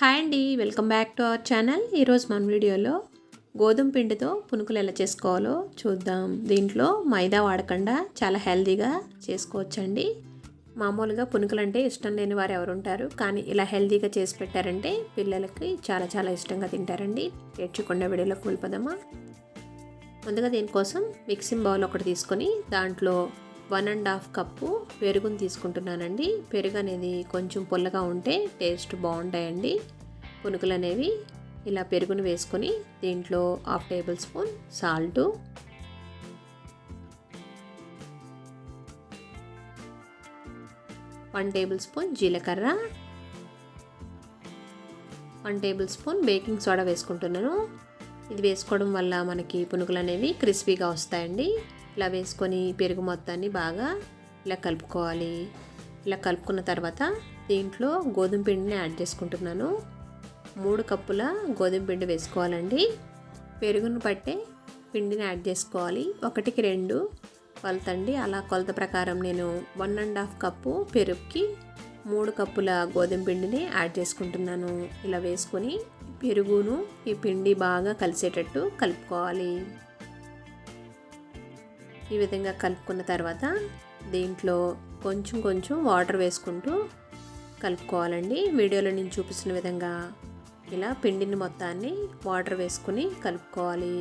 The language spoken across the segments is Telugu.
హాయ్ అండి welcome back to our channel. ఈరోజు మన వీడియోలో గోధుమ పిండితో పునుకులు ఎలా చేసుకోవాలో చూద్దాం. దీంట్లో మైదా వాడకుండా చాలా హెల్దీగా చేసుకోవచ్చండి. మామూలుగా పునుకులు అంటే ఇష్టం లేని వారు ఎవరు ఉంటారు కానీ ఇలా హెల్దీగా చేసి పెట్టారంటే పిల్లలకి చాలా చాలా ఇష్టంగా తింటారండి. నేర్చుకున్న వీడియోలో వెళ్ళిపోదామా ముందుగా దీనికోసం మిక్సింగ్ బౌల్ ఒకటి తీసుకొని దాంట్లో వన్ అండ్ హాఫ్ కప్పు పెరుగుని తీసుకుంటున్నానండి. పెరుగు అనేది కొంచెం పుల్లగా ఉంటే టేస్ట్ బాగుంటాయండి. పునుకులు అనేవి ఇలా పెరుగును వేసుకొని దీంట్లో half tablespoon salt. One tablespoon జీలకర్ర. One tablespoon baking soda వేసుకుంటున్నాను. ఇది వేసుకోవడం వల్ల మనకి పునుగులు అనేవి క్రిస్పీగా వస్తాయండి. ఇలా వేసుకొని పెరుగు మొత్తాన్ని బాగా ఇలా కలుపుకోవాలి. ఇలా కలుపుకున్న తర్వాత దీంట్లో గోధుమ పిండిని యాడ్ చేసుకుంటున్నాను. మూడు కప్పుల గోధుమ పిండి వేసుకోవాలండి. పెరుగును పట్టే పిండిని యాడ్ చేసుకోవాలి. ఒకటికి రెండు కొలతండి అలా కొలత ప్రకారం నేను వన్ అండ్ హాఫ్ కప్పు పెరుగుకి మూడు కప్పుల గోధుమ పిండిని యాడ్ చేసుకుంటున్నాను. ఇలా వేసుకొని పెరుగును ఈ పిండి బాగా కలిసేటట్టు కలుపుకోవాలి. ఈ విధంగా కలుపుకున్న తర్వాత దీంట్లో కొంచెం కొంచెం వాటర్ వేసుకుంటూ కలుపుకోవాలండి. వీడియోలో నేను చూపిస్తున్న విధంగా ఇలా పిండిని మొత్తాన్ని వాటర్ వేసుకుని కలుపుకోవాలి.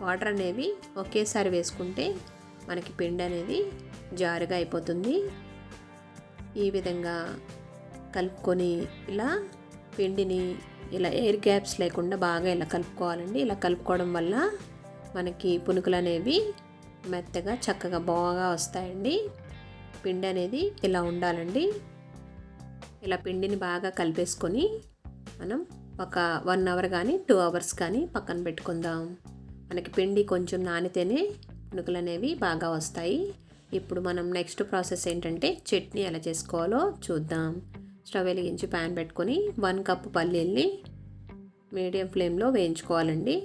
వాటర్ అనేవి ఒకేసారి వేసుకుంటే మనకి పిండి అనేది జారుగా అయిపోతుంది. ఈ విధంగా కలుపుకొని ఇలా పిండిని ఇలా ఎయిర్ గ్యాప్స్ లేకుండా బాగా ఇలా కలుపుకోవాలండి. ఇలా కలుపుకోవడం వల్ల మనకి పునుకులు అనేవి మెత్తగా చక్కగా బాగా వస్తాయండి. పిండి అనేది ఇలా ఉండాలండి. ఇలా పిండిని బాగా కలిపేసుకొని మనం ఒక వన్ అవర్ కానీ టూ అవర్స్ కానీ పక్కన పెట్టుకుందాం. మనకి పిండి కొంచెం నానితేనే పునుకులు అనేవి బాగా వస్తాయి. ఇప్పుడు మనం నెక్స్ట్ ప్రాసెస్ ఏంటంటే చట్నీ ఎలా చేసుకోవాలో చూద్దాం. స్టవ్ వెలిగించి ప్యాన్ పెట్టుకొని వన్ కప్ పల్లీల్ని మీడియం ఫ్లేమ్లో వేయించుకోవాలండి.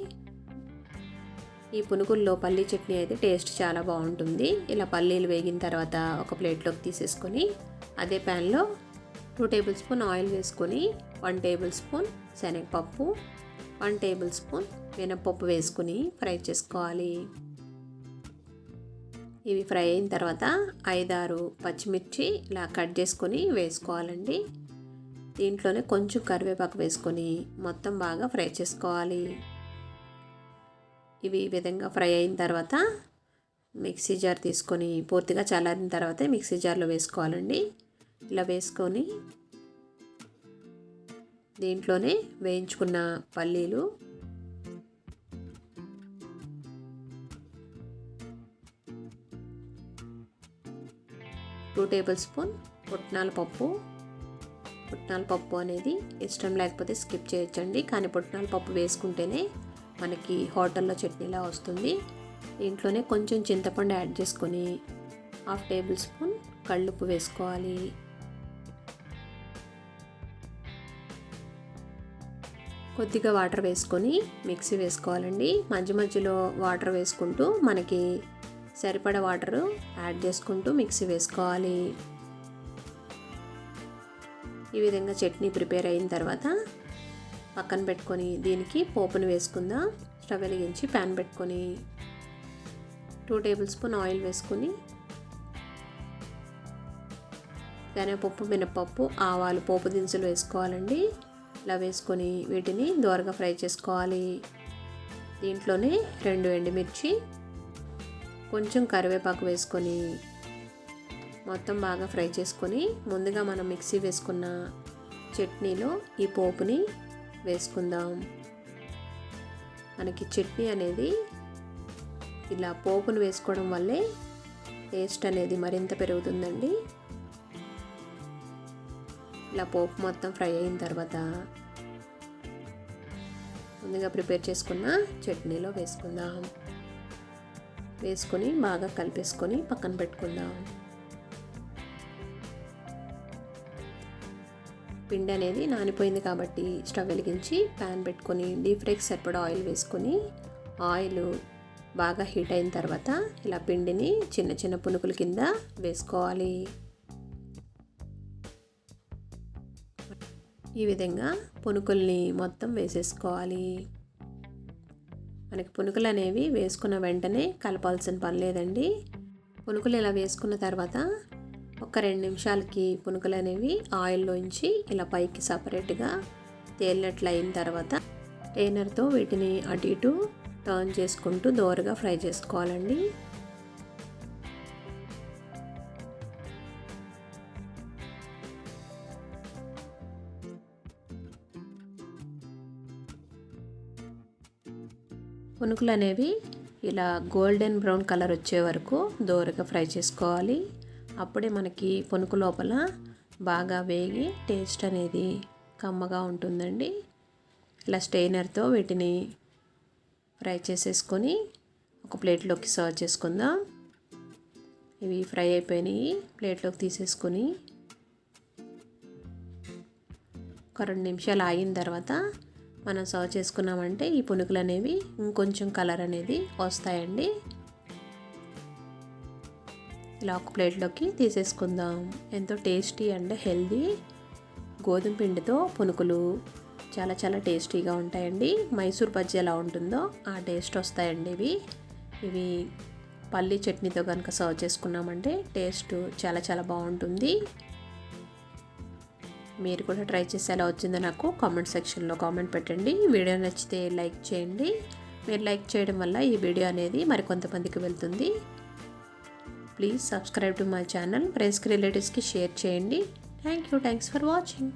ఈ పునుగుల్లో పల్లీ చట్నీ అయితే టేస్ట్ చాలా బాగుంటుంది. ఇలా పల్లీలు వేగిన తర్వాత ఒక ప్లేట్లోకి తీసేసుకొని అదే ప్యాన్లో టూ టేబుల్ స్పూన్ ఆయిల్ వేసుకొని వన్ టేబుల్ స్పూన్ శనగపప్పు వన్ టేబుల్ స్పూన్ మినప్పప్పు వేసుకుని ఫ్రై చేసుకోవాలి. ఇవి ఫ్రై అయిన తర్వాత ఐదారు పచ్చిమిర్చి ఇలా కట్ చేసుకొని వేసుకోవాలండి. దీంట్లోనే కొంచెం కరివేపాకు వేసుకొని మొత్తం బాగా ఫ్రై చేసుకోవాలి. ఇవి ఈ విధంగా ఫ్రై అయిన తర్వాత మిక్సీ జార్ తీసుకొని పూర్తిగా చల్లారిన తర్వాత మిక్సీ జార్లో వేసుకోవాలండి. ఇలా వేసుకొని దీంట్లోనే వేయించుకున్న పల్లీలు టూ టేబుల్ స్పూన్ పుట్నాల పప్పు. పుట్నాల పప్పు అనేది ఇష్టం లేకపోతే స్కిప్ చేయొచ్చండి. కానీ పుట్నాల పప్పు వేసుకుంటేనే మనకి హోటల్లో చట్నీలా వస్తుంది. దీంట్లోనే కొంచెం చింతపండు యాడ్ చేసుకొని హాఫ్ టేబుల్ స్పూన్ కళ్ళుప్పు వేసుకోవాలి. కొద్దిగా వాటర్ వేసుకొని మిక్సీ వేసుకోవాలండి. మధ్య మధ్యలో వాటర్ వేసుకుంటూ మనకి సరిపడ వాటర్ యాడ్ చేసుకుంటూ మిక్సీ వేసుకోవాలి. ఈ విధంగా చట్నీ ప్రిపేర్ అయిన తర్వాత పక్కన పెట్టుకొని దీనికి పోపును వేసుకుందాం. స్టవ్ వెలిగించి ప్యాన్ పెట్టుకొని టూ టేబుల్ స్పూన్ ఆయిల్ వేసుకొని శనగపప్పు మినపప్పు ఆవాలు పోపు దినుసులు వేసుకోవాలండి. ఇలా వేసుకొని వీటిని దోరగా ఫ్రై చేసుకోవాలి. దీంట్లోనే రెండు ఎండుమిర్చి కొంచెం కరివేపాకు వేసుకొని మొత్తం బాగా ఫ్రై చేసుకొని ముందుగా మనం మిక్సీ వేసుకున్న చట్నీలో ఈ పోపుని వేసుకుందాం. మనకి చట్నీ అనేది ఇలా పోపును వేసుకోవడం వల్లే టేస్ట్ అనేది మరింత పెరుగుతుందండి. ఇలా పోపు మొత్తం ఫ్రై అయిన తర్వాత ముందుగా ప్రిపేర్ చేసుకున్న చట్నీలో వేసుకుందాం. వేసుకొని బాగా కలిపేసుకొని పక్కన పెట్టుకుందాం. పిండి అనేది నానిపోయింది కాబట్టి స్టవ్ వెలిగించి ప్యాన్ పెట్టుకొని డీప్ ఫ్రైకి సరిపడా ఆయిల్ వేసుకొని ఆయిల్ బాగా హీట్ అయిన తర్వాత ఇలా పిండిని చిన్న చిన్న పునుకుల కింద వేసుకోవాలి. ఈ విధంగా పునుకుల్ని మొత్తం వేసేసుకోవాలి. మనకి పునుకులు అనేవి వేసుకున్న వెంటనే కలపాల్సిన పని లేదండి. పునుకులు ఇలా వేసుకున్న తర్వాత ఒక రెండు నిమిషాలకి పునుకులు అనేవి ఆయిల్లోంచి ఇలా పైకి సపరేట్గా తేలినట్లు అయిన తర్వాత టైనర్తో వీటిని అటు ఇటు టర్న్ చేసుకుంటూ దోరగా ఫ్రై చేసుకోవాలండి. పునుకులు అనేవి ఇలా గోల్డెన్ బ్రౌన్ కలర్ వచ్చే వరకు దోరగా ఫ్రై చేసుకోవాలి. అప్పుడే మనకి పునుకు లోపల బాగా వేగి టేస్ట్ అనేది కమ్మగా ఉంటుందండి. ఇలా స్టెయినర్తో వీటిని ఫ్రై చేసేసుకొని ఒక ప్లేట్లోకి సర్వ్ చేసుకుందాం. ఇవి ఫ్రై అయిపోయినాయి. ప్లేట్లోకి తీసేసుకొని ఒక రెండు నిమిషాలు ఆగిన తర్వాత మనం సర్వ్ చేసుకున్నామంటే ఈ పునుకులు అనేవి ఇంకొంచెం కలర్ అనేది వస్తాయండి. ఇలా ఒక ప్లేట్లోకి తీసేసుకుందాం. ఎంతో టేస్టీ అండ్ హెల్దీ గోధుమ పిండితో పునుకులు చాలా చాలా టేస్టీగా ఉంటాయండి. మైసూర్ బజ్జీ ఎలా ఉంటుందో ఆ టేస్ట్ వస్తాయండి ఇవి. ఇవి పల్లి చట్నీతో కనుక సర్వ్ చేసుకున్నామంటే టేస్ట్ చాలా చాలా బాగుంటుంది. మీరు కూడా ట్రై చేసి ఎలా వచ్చిందో నాకు కామెంట్ సెక్షన్లో కామెంట్ పెట్టండి. వీడియో నచ్చితే లైక్ చేయండి. మీరు లైక్ చేయడం వల్ల ఈ వీడియో అనేది మరికొంతమందికి వెళ్తుంది. Please subscribe to my channel. ఫ్రెండ్స్కి రిలేటివ్స్కి షేర్ చేయండి. Thank you. Thanks for watching.